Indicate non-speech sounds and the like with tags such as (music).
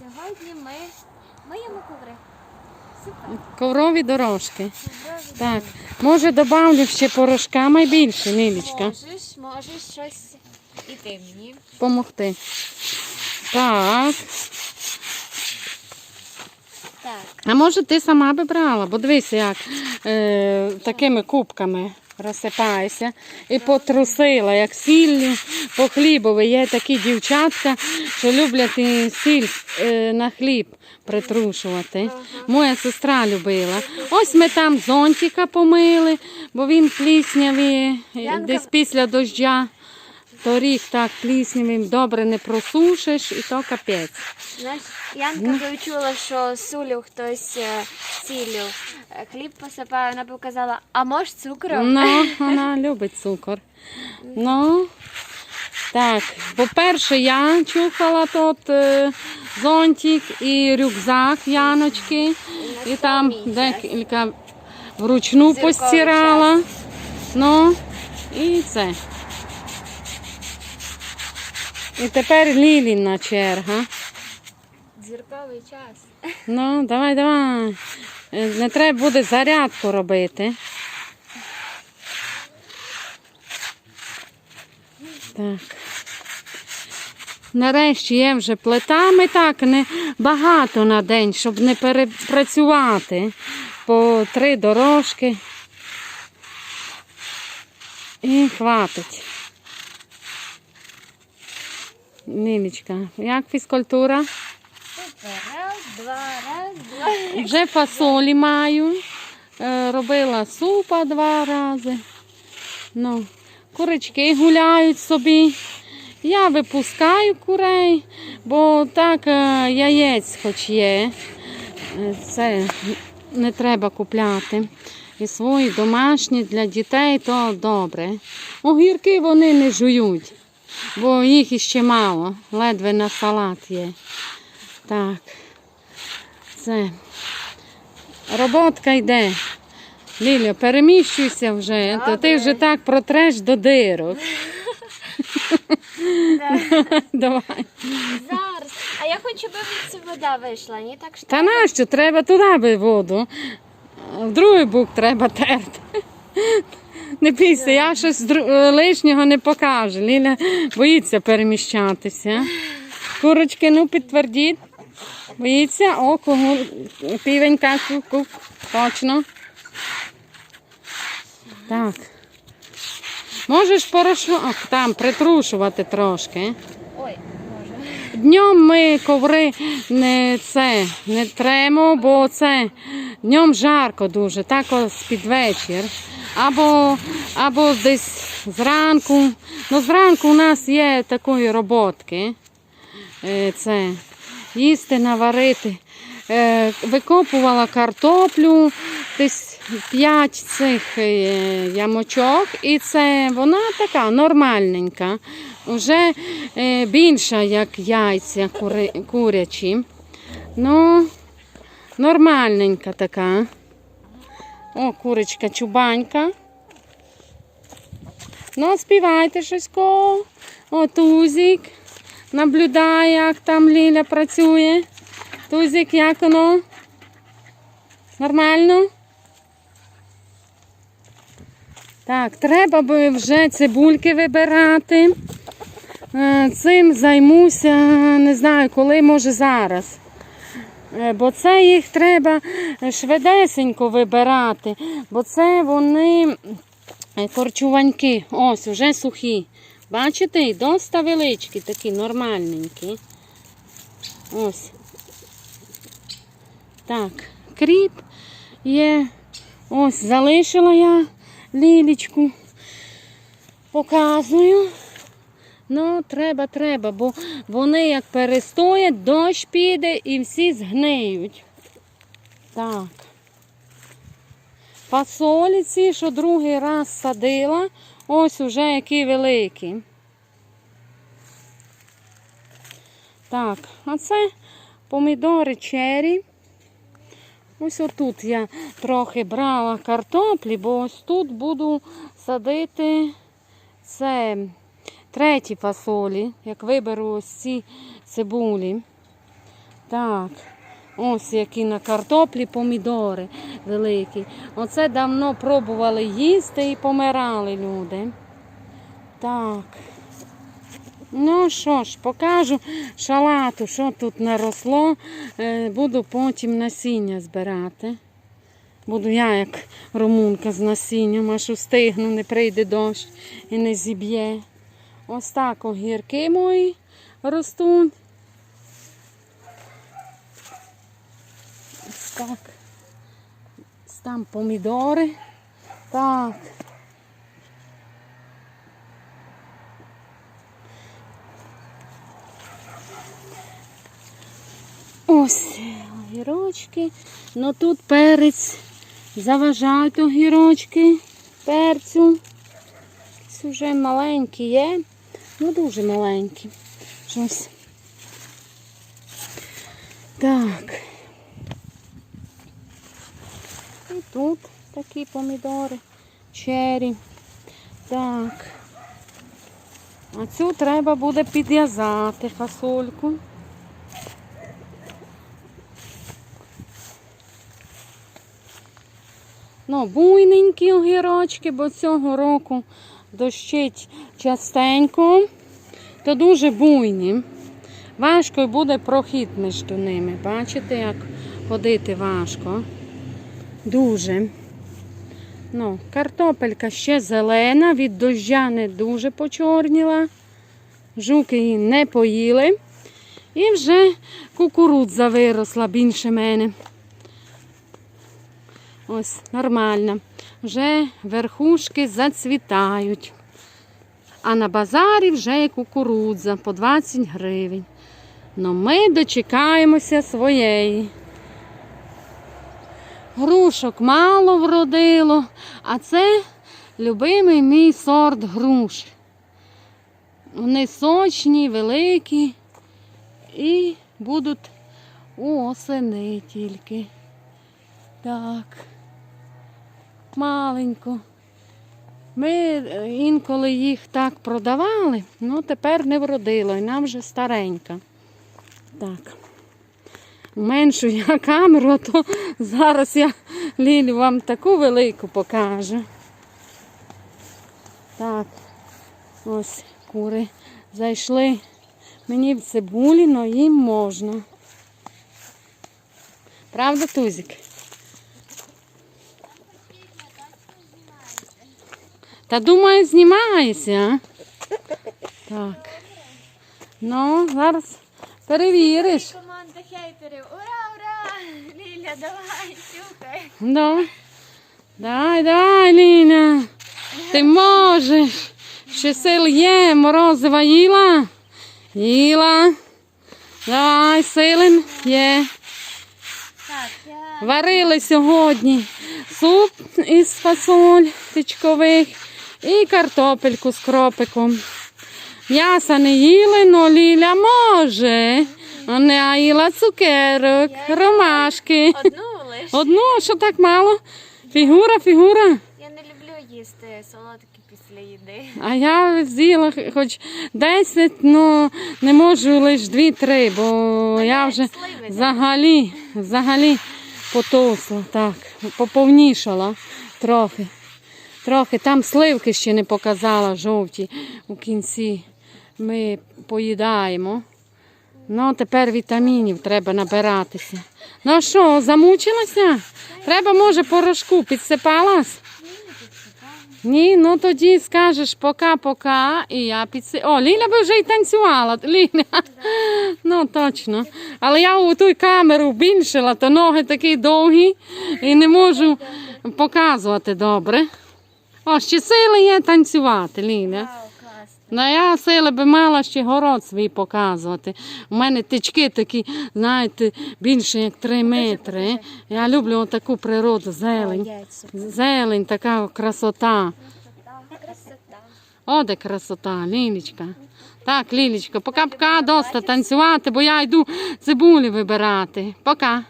Сьогодні ми миємо коври. Супер. Коврові дорожки. Коврові Так, може добавлю ще порошка найбільше, Нілічка. Можеш, можеш щось і ти мені. Помогти. Так. Так. А може ти сама би брала, бо дивись, як е, такими кубками розсипаєшся і потрусила, як сіллю по хлібові. Є такі дівчатка, що люблять і сіль е, на хліб притрушувати. Моя сестра любила. Ось ми там зонтика помили, бо він пліснявий десь після дождя. Торік так пліснявим добре не просушиш і то капець. Знаєш, Янка коли що сулю хтось е, сіллю е, хліб посипає, вона б казала, а може цукром? Ну, (laughs) вона любить цукор. Ну, так, по-перше, я чухала тут е, зонтик і рюкзак Яночки. І там декілька вручну постирала. Ну, і це. І тепер Ліліна черга. Зірковий час. Ну, давай, давай. Е, Не треба буде зарядку робити. Так. Нарешті є вже плитами так, не багато на день, щоб не перепрацювати. По три дорожки. І хватить. Нілічка, як фізкультура? Раз, два, раз, два. Вже фасолі маю. Е, Робила супа два рази. Ну, курочки гуляють собі. Я випускаю курей, бо так е, яєць хоч є. Е, Це не треба купляти. І свої домашні для дітей то добре. Огірки вони не жують, бо їх іще мало, ледве на салат є. Так. Це. Роботка йде. Ліля, переміщуйся вже, то ти вже так протреш до дирок. (laughs) Давай. Зараз. А я хочу, щоб ця вода вийшла, ні так що. Та нащо? Треба туди би воду. В другий бук треба терти. Не бійся, я щось е, лишнього не покажу. Ліля боїться переміщатися. Курочки, ну підтвердіть. Боїться, о, кого півенька, ку-ку. Точно. Так. Можеш порошу... Там притрушувати трошки. Днем ми коври не це не тремо, бо це днем жарко дуже, так ось під вечір. Або, або десь зранку. Ну, зранку у нас є такої роботки. Е, Це їсти, наварити. Е, Викопувала картоплю, десь 5 цих е, ямочок, і це вона така нормальненька, вже е, більша, як яйця курячі. Ну, нормальненька така. О, курочка чубанька. Ну, співайте щось. О, Тузик. Наблюдає, як там Ліля працює. Тузик, як воно? Нормально? Так, треба би вже цибульки вибирати. Е, Цим займуся, не знаю, коли, може зараз. Е, Бо це їх треба швидесенько вибирати, бо це вони е, корчуваньки. Ось, вже сухі. Бачите, і доста величкі, такі нормальненькі. Ось. Так, кріп є. Ось, залишила я лілічку. Показую. Ну, треба, треба, бо вони як перестоять, дощ піде і всі згниють. Так. Фасолі ці, що другий раз садила, ось уже які великі. Так, а це помідори чері. Ось отут я трохи брала картоплі, бо ось тут буду садити це треті фасолі, як виберу ось ці цибулі. Так. Ось які на картоплі помідори великі. Оце давно пробували їсти і помирали люди. Так. Ну що ж, покажу шалату, що тут наросло. Е, Буду потім насіння збирати. Буду я як румунка з насінням, аж устигну, не прийде дощ і не зіб'є. Ось так огірки мої ростуть. Ось так. Там помідори. Так. Ось огірочки. Ну тут перець. Заважають огірочки перцю. Ці вже маленькі є. Ну дуже маленькі. Щось. Так. І тут такі помідори. Чері. Так. А цю треба буде підв'язати фасольку. Ну, буйненькі огірочки, бо цього року дощить частенько, то дуже буйні. Важко буде прохід між ними. Бачите, як ходити важко. Дуже. Ну, картопелька ще зелена, від дождя не дуже почорніла. Жуки її не поїли. І вже кукурудза виросла більше мене. Ось нормально. Вже верхушки зацвітають. А на базарі вже є кукурудза по 20 гривень. Но ми дочекаємося своєї. Грушок мало вродило, а це любимий мій сорт груш. Вони сочні, великі і будуть осени тільки. Так. Маленько. Ми е, інколи їх так продавали, ну тепер не вродило, і нам вже старенька. Так. Меншу я (laughs) камеру, то зараз я Лілі вам таку велику покажу. Так, ось кури зайшли. Мені в цибулі, але їм можна. Правда, Тузик? Та думаю, знімається. а? Так. Ну, зараз перевіриш. Команда хейтерів. Ура, ура! Ліля, давай, сюкай. Да. Дай, дай, Ліля. Ти можеш. Ще сил є, морозива їла. Їла. Давай, силен є. Варили сьогодні суп із фасоль тичкових і картопельку з кропиком. М'яса не їли, но Ліля може. Вона їла цукерок, ромашки. Одну лиш. Одну, що так мало? Фігура, фігура. Я не люблю їсти солодкі після їди. А я з'їла хоч 10, але не можу лише 2-3, бо я вже сливи, взагалі, взагалі потовсла, так, поповнішала трохи. Трохи. Там сливки ще не показала жовті у кінці. Ми поїдаємо. Ну, тепер вітамінів треба набиратися. Ну що, замучилася? Треба, може, порошку підсипалась? Ні, ну тоді скажеш пока-пока, і я підси... О, Ліля би вже й танцювала. Ліля. (laughs) Ну, точно. Але я у ту камеру більшила, то ноги такі довгі і не можу показувати добре. О, ще сили є танцювати, Ліля. Ну, я сили би мала ще город свій показувати. У мене тички такі, знаєте, більше як 3 метри. Я люблю таку природу, зелень. Зелень, така красота. Красота. О, де красота, Лілічка. Так, Лілічка, пока-пока, доста танцювати, бо я йду цибулі вибирати. Пока.